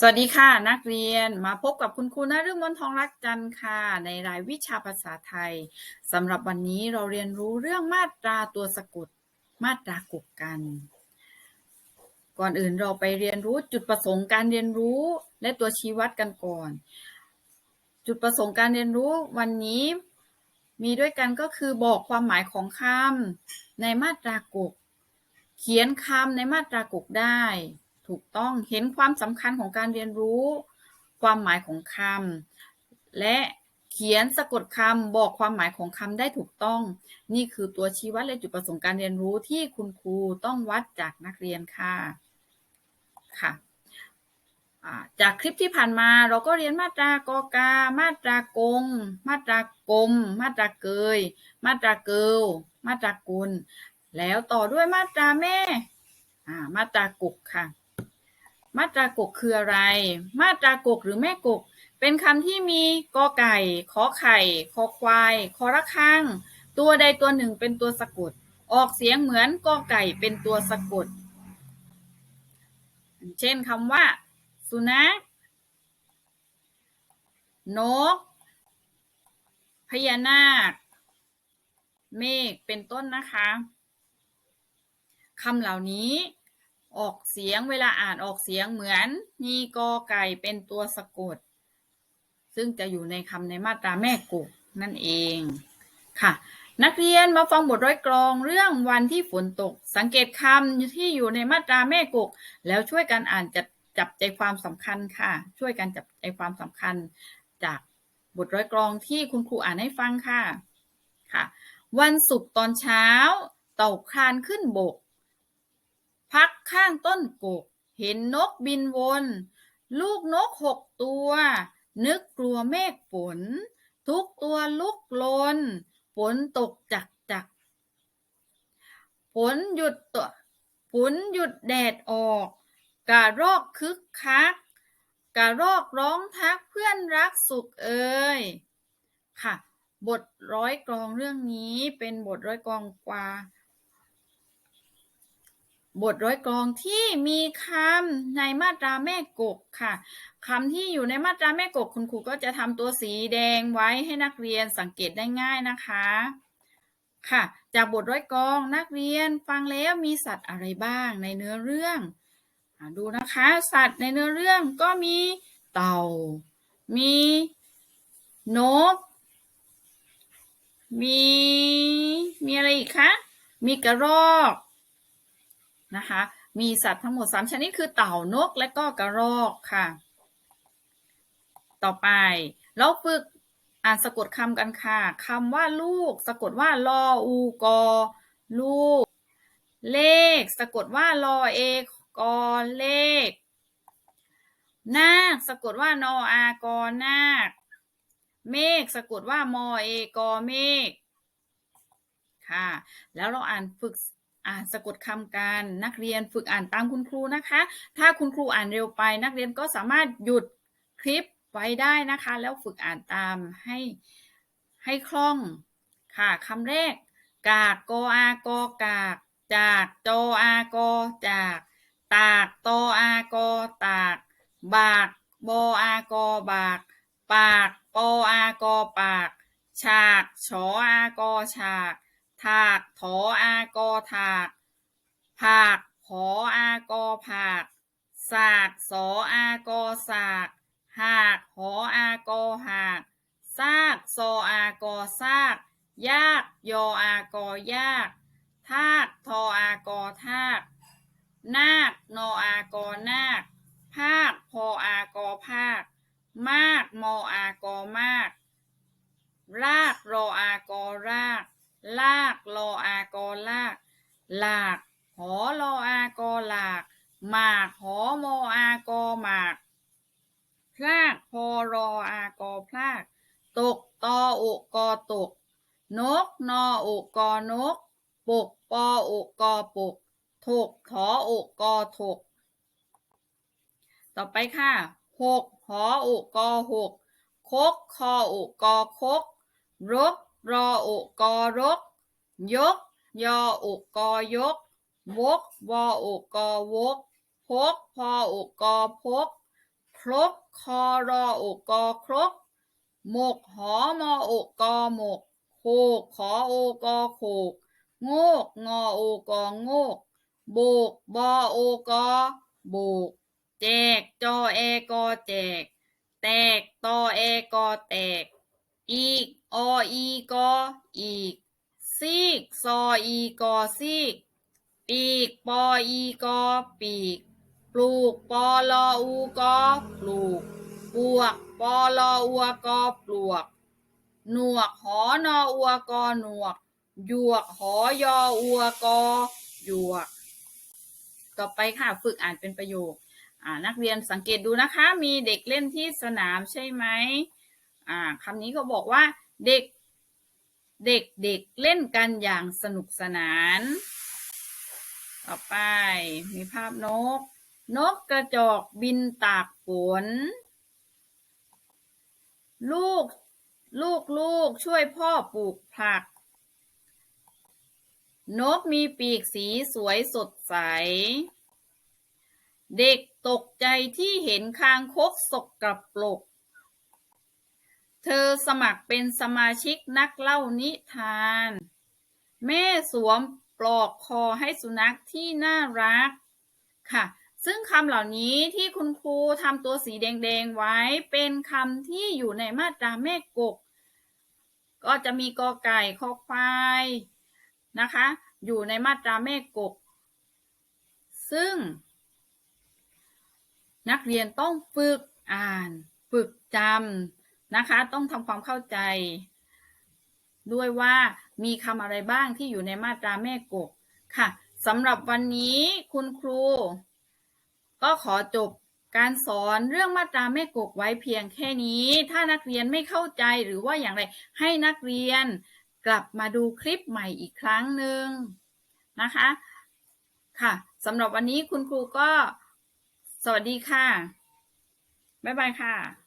สวัสดีค่ะ นักเรียนมาพบกับคุณครูนฤมลทองรักจันค่ะ ในรายวิชาภาษาไทยสำหรับวันนี้เราเรียนรู้เรื่องมาตราตัวสะกดมาตรากบกัน ก่อนอื่นเราไปเรียนรู้จุดประสงค์การเรียนรู้และตัวชี้วัดกันก่อน จุดประสงค์การเรียนรู้วันนี้มีด้วยกันก็คือบอกความหมายของคำในมาตรากบเขียนคำในมาตรากบได้ ถูกต้องเห็นความสำคัญของการเรียนรู้ ความหมายของคำและเขียนสะกดคำบอกความหมายของคำได้ถูกต้อง นี่คือตัวชี้วัดและจุดประสงค์การเรียนรู้ที่คุณครูต้องวัดจากนักเรียนค่ะค่ะจากคลิปที่ผ่านมาเราก็เรียนมาตรากอกา มาตรากง มาตรากลม มาตราเกย มาตราเกลมาตรากุล แล้วต่อด้วยมาตราแม่ มาตรากุกค่ะ มาตรากกคืออะไร มาตรากกหรือแม่กก เป็นคำที่มีกอไก่ ขอไข่ คอควาย คอระฆัง ตัวใดตัวหนึ่งเป็นตัวสะกด ออกเสียงเหมือนกอไก่เป็นตัวสะกด เช่นคำว่า สุนัข นก พญานาค เมฆ เป็นต้นนะคะคำเหล่านี้ ออกเสียงเวลาอ่านออกเสียงเหมือนมีกอไก่เป็นตัวสะกด ซึ่งจะอยู่ในคำในมาตราแม่กุกนั่นเองค่ะ นักเรียนมาฟังบทร้อยกรองเรื่องวันที่ฝนตก สังเกตคำที่อยู่ในมาตราแม่กุก แล้วช่วยกันอ่านจับจับใจความสำคัญค่ะ ช่วยกันจับใจความสำคัญ จากบทร้อยกรองที่คุณครูอ่านให้ฟังค่ะค่ะ วันศุกร์ตอนเช้า เต่าคลานขึ้นบก พักข้างต้นกก เห็นนกบินวน ลูกนกหกตัว นึกกลัวเมฆฝน ทุกตัวลุกลนฝนตกจักจักฝนหยุดตัวฝนหยุดแดดออก กะรอกคึกคัก กะรอกร้องทักเพื่อนรักสุขเอ่ยค่ะ บทร้อยกรองเรื่องนี้เป็นบทร้อยกรองกว่า บทร้อยกรองที่มีคำในมาตราแม่กกค่ะคำที่อยู่ในมาตราแม่กกคุณครูก็จะทำตัวสีแดงไว้ให้นักเรียนสังเกตได้ง่ายนะคะค่ะ จากบทร้อยกรองนักเรียนฟังแล้วมีสัตว์อะไรบ้างในเนื้อเรื่องดูนะคะ สัตว์ในเนื้อเรื่องก็มีเต่า มีนก มีมีอะไรอีกคะ มีกระรอก นะคะ มีสัตว์ทั้งหมด 3 ชนิดคือเต่านกและก็กระรอกค่ะ ต่อไปเราฝึกอ่านสะกดคำกันค่ะคำว่าลูก สะกดว่าลออูกอลูก เลข สะกดว่าลอเอกอเลข นาคสะกดว่านออากอนาค เมฆสะกดว่ามอเอกอเมฆค่ะ แล้วเราอ่านฝึก อ่านสะกดคำกันนักเรียนฝึกอ่านตามคุณครูนะคะ ถ้าคุณครูอ่านเร็วไป นักเรียนก็สามารถหยุดคลิปไว้ได้นะคะ แล้วฝึกอ่านตามให้ให้คล่องค่ะคำแรก กากโกอากกาก จากโจอากจาก ตากโตอากตาก บากโบอากบาก ปากโปอากปาก ฉากฉออากฉาก ถาก ถออากอถาก ผาก ผออากอผาก สาก สออากอสากหากหออากอหากซากซออากอซาก ยาก ยออากอยาก ทาก ทออากอทาก นาค นออากอนาค ภาค พออากอภาค มาก มออากอมาก ราก รออากอราก ลากรออากอลาก หลาก หอรออากอหลาก หมาก หอมออากอหมาก พลากพอรออากอพลาก ตกตออุกอตก นกนออุกอนก ปกปออุกอปก ถกถออุกอถก ต่อไปค่ะหกหออุกอหกคกคออุกอคกรก รออุกอรก ยก ยออุกอยก วกวออุกอวก พกพออุกอพกพรก คอรอโอกอครก หมกหอมอโอกอหมกโขกขอโอกอโขกโงก งอโอกอโงก โบก บอโอกอโบก แจก จอแอกอแจก แตก ตอแอกอแตก อีก ออีกออีก ซีก ซออีกอซีก ปีก ปออีกอปีก ปลูก ปอลออูกอปลูกปวก ปอลออัวกอปลวก หนวก หอนออัวกอหนวก หยวก หอยออัวกอหยวก ต่อไปค่ะ ฝึกอ่านเป็นประโยค อ่า นักเรียนสังเกตดูนะคะ มีเด็กเล่นที่สนามใช่ไหม อ่าคำนี้เขาบอกว่า เด็ก เด็กเด็กเล่นกันอย่างสนุกสนาน ต่อไปมีภาพนก นกกระจอกบินตากฝนลูก ลูกลูกช่วยพ่อปลูกผัก นกมีปีกสีสวยสดใส เด็กตกใจที่เห็นคางคกสกกระปรก เธอสมัครเป็นสมาชิกนักเล่านิทาน แม่สวมปลอกคอให้สุนัขที่น่ารักค่ะ ซึ่งคำเหล่านี้ที่คุณครูทำตัวสีแดงๆไว้เป็นคำที่อยู่ในมาตราแม่กก ก็จะมีกอไก่คอควายนะคะ อยู่ในมาตราแม่กก ซึ่ง นักเรียนต้องฝึกอ่าน ฝึกจำ นะคะ ต้องทำความเข้าใจ ด้วยว่ามีคำอะไรบ้างที่อยู่ในมาตราแม่กกค่ะสำหรับวันนี้คุณครู ก็ขอจบการสอนเรื่องมาตราแม่กกไว้เพียงแค่นี้ ถ้านักเรียนไม่เข้าใจหรือว่าอย่างไร ให้นักเรียนกลับมาดูคลิปใหม่อีกครั้งหนึ่งนะคะ ค่ะสำหรับวันนี้คุณครูก็ สวัสดีค่ะ บ๊ายบายค่ะ